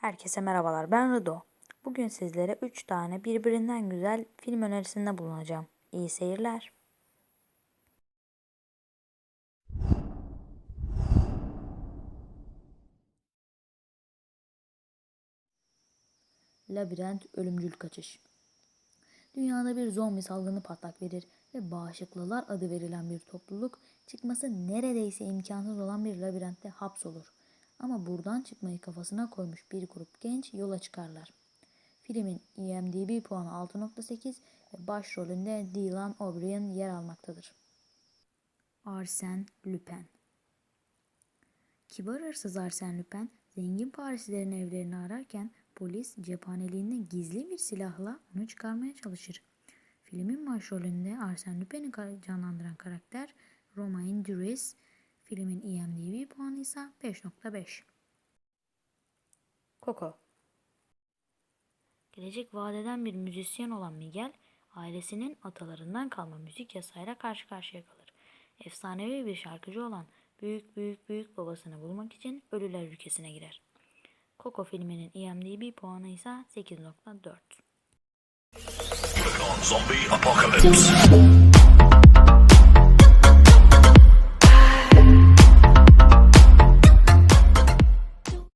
Herkese merhabalar ben Rıdo. Bugün sizlere 3 tane birbirinden güzel film önerisinde bulunacağım. İyi seyirler. Labirent Ölümcül Kaçış Dünyada bir zombi salgını patlak verir ve bağışıklılar adı verilen bir topluluk çıkması neredeyse imkansız olan bir labirentte hapsolur. Ama buradan çıkmayı kafasına koymuş bir grup genç yola çıkarlar. Filmin IMDb puanı 6.8 ve başrolünde Dylan O'Brien yer almaktadır. Arsène Lupin Kibar hırsız Arsène Lupin, zengin Parislilerin evlerini ararken polis cephaneliğinde gizli bir silahla onu çıkarmaya çalışır. Filmin başrolünde Arsène Lupin'i canlandıran karakter Romain Duris, filmin IMDb puanı ise 5.5. Coco Gelecek vadeden bir müzisyen olan Miguel, ailesinin atalarından kalma müzik yasayla karşı karşıya kalır. Efsanevi bir şarkıcı olan büyük büyük büyük babasını bulmak için ölüler ülkesine girer. Coco filminin IMDb puanı ise 8.4. Zombie apocalypse.